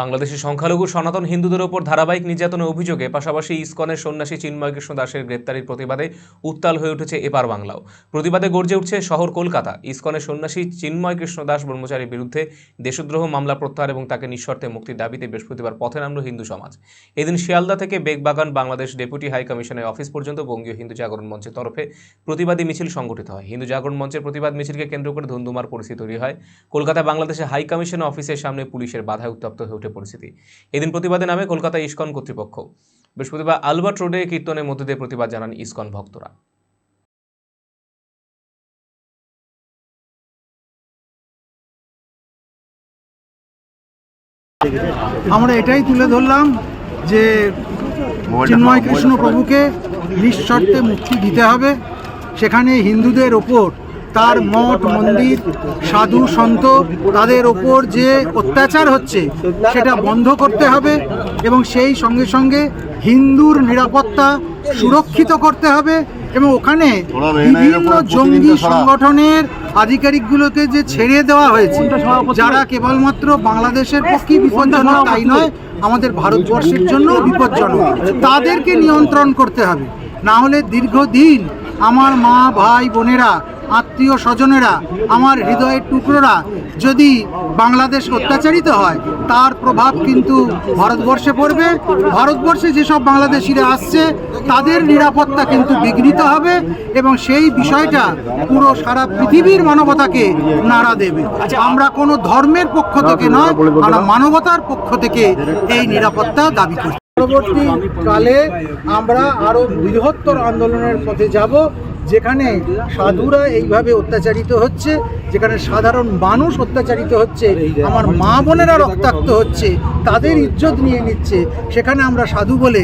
বাংলাদেশের সংখ্যালঘু সনাতন হিন্দুদের ওপর ধারাবাহিক নির্যাতনের অভিযোগে পাশাপাশি ইসকনের সন্ন্যাসী চিন্ময় কৃষ্ণ দাসের গ্রেপ্তারির প্রতিবাদে উত্তাল হয়ে উঠেছে এপার বাংলাও। প্রতিবাদে গর্জে উঠছে শহর কলকাতা। ইসকনের সন্ন্যাসী চিন্ময় কৃষ্ণ দাস ব্রহ্মচারীর বিরুদ্ধে দেশদ্রোহ মামলা প্রত্যাহার এবং তাকে নিঃশর্তে মুক্তির দাবিতে বৃহস্পতিবার পথে নামল হিন্দু সমাজ। এদিন শিয়ালদা থেকে বেগবাগান বাংলাদেশ ডেপুটি হাই কমিশনের অফিস পর্যন্ত বঙ্গীয় হিন্দু জাগরণ মঞ্চের তরফে প্রতিবাদী মিছিল সংগঠিত হয়। হিন্দু জাগরণ মঞ্চের প্রতিবাদ মিছিলকে কেন্দ্র করে ধুন্ধুমার পরিস্থিতি তৈরি হয়। কলকাতা বাংলাদেশের হাই কমিশনের অফিসের সামনে পুলিশের বাধায় উত্তপ্ত হয়ে ওঠে পরিস্থিতি। এদিন প্রতিবাদে নামে কলকাতা ইস্কন কর্তৃপক্ষ। বৃহস্পতিবার আলবার্ট রোডে কীর্তনের মধ্যে দিয়ে প্রতিবাদ জানান ইস্কন ভক্তরা। আমরা এটাই তুলে ধরলাম যে চিন্ময় কৃষ্ণ প্রভুকে নিঃশর্তে মুক্তি দিতে হবে। সেখানে হিন্দুদের ওপর তার মঠ, মন্দির, সাধু, সন্ত, তাদের ওপর যে অত্যাচার হচ্ছে, সেটা বন্ধ করতে হবে এবং সেই সঙ্গে সঙ্গে হিন্দুর নিরাপত্তা সুরক্ষিত করতে হবে এবং ওখানে বিভিন্ন জঙ্গি সংগঠনের আধিকারিকগুলোকে যে ছেড়ে দেওয়া হয়েছে, যারা কেবলমাত্র বাংলাদেশের পক্ষে বিপজ্জনক তাই নয়, আমাদের ভারতবর্ষের জন্য বিপজ্জনক। তাদেরকে নিয়ন্ত্রণ করতে হবে। না হলে দীর্ঘদিন আমার মা, ভাই, বোনেরা আত্মীয় স্বজনেরা আমার হৃদয়ের টুকরোরা যদি বাংলাদেশ অত্যাচারিত হয় তার প্রভাব কিন্তু ভারতবর্ষে পড়বে। ভারতবর্ষে যেসব বাংলাদেশিরা আসছে তাদের নিরাপত্তা কিন্তু বিঘ্নিত হবে এবং সেই বিষয়টা পুরো সারা পৃথিবীর মানবতাকে নাড়া দেবে। আমরা কোনো ধর্মের পক্ষ থেকে নয় আমরা মানবতার পক্ষ থেকে এই নিরাপত্তা দাবি করি পরবর্তীকালে আমরা আরও বৃহত্তর আন্দোলনের পথে যাব। যেখানে সাধুরা এইভাবে অত্যাচারিত হচ্ছে যেখানে সাধারণ মানুষ অত্যাচারিত হচ্ছে আমার মা বোনেরা রক্তাক্ত হচ্ছে তাদের ইজ্জত নিয়ে নিচ্ছে সেখানে আমরা সাধু বলে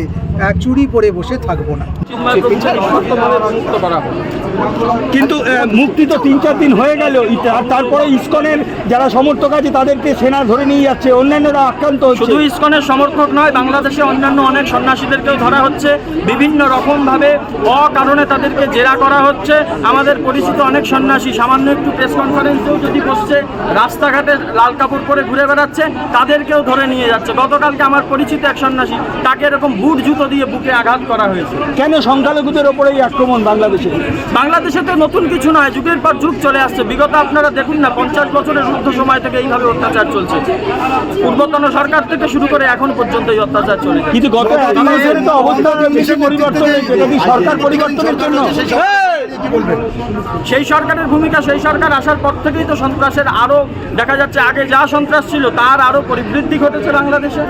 চুরি পরে বসে থাকব না। কিন্তু মুক্তি তো তিন চার দিন হয়ে গেল আর তারপরে ইস্কনের যারা সমর্থক আছে তাদেরকে সেনা ধরে নিয়ে যাচ্ছে অন্যান্যরা আক্রান্ত শুধু ইস্কনের সমর্থক নয় বাংলাদেশে অন্যান্য অনেক সন্ন্যাসীদেরকেও ধরা হচ্ছে। বিভিন্ন রকমভাবে অকারণে তাদেরকে জেরা করা হচ্ছে। আমাদের পরিচিত অনেক সন্ন্যাসী সামান্য একটু প্রেস কনফারেন্সেও যদি বসছে রাস্তাঘাটে লাল কাপড় পরে ঘুরে বেড়াচ্ছে তাদেরকেও ধরে নিয়ে যাচ্ছে। গতকালকে আমার পরিচিত এক সন্ন্যাসী তাকে এরকম বুট জুতো দিয়ে বুকে আঘাত করা হয়েছে। কেন সংখ্যালঘুদের ওপরে এই আক্রমণ বাংলাদেশে? বাংলাদেশে তো নতুন কিছু নয় যুগের পর যুগ চলে আসছে। বিগত আপনারা দেখুন না পঞ্চাশ বছরের যুদ্ধ সময় থেকে এইভাবে অত্যাচার চলছে। পূর্বতন সরকার থেকে শুরু করে এখন পর্যন্ত এই অত্যাচার চলে কিন্তু গত অবস্থা পরিবর্তন সরকার পরিবর্তনের জন্য। সেই সরকারের ভূমিকা, সেই সরকার আসার পর থেকেই তো সন্ত্রাসের আরও দেখা যাচ্ছে, আগে যা সন্ত্রাস ছিল তার আরও পরিবৃদ্ধি ঘটেছে বাংলাদেশে।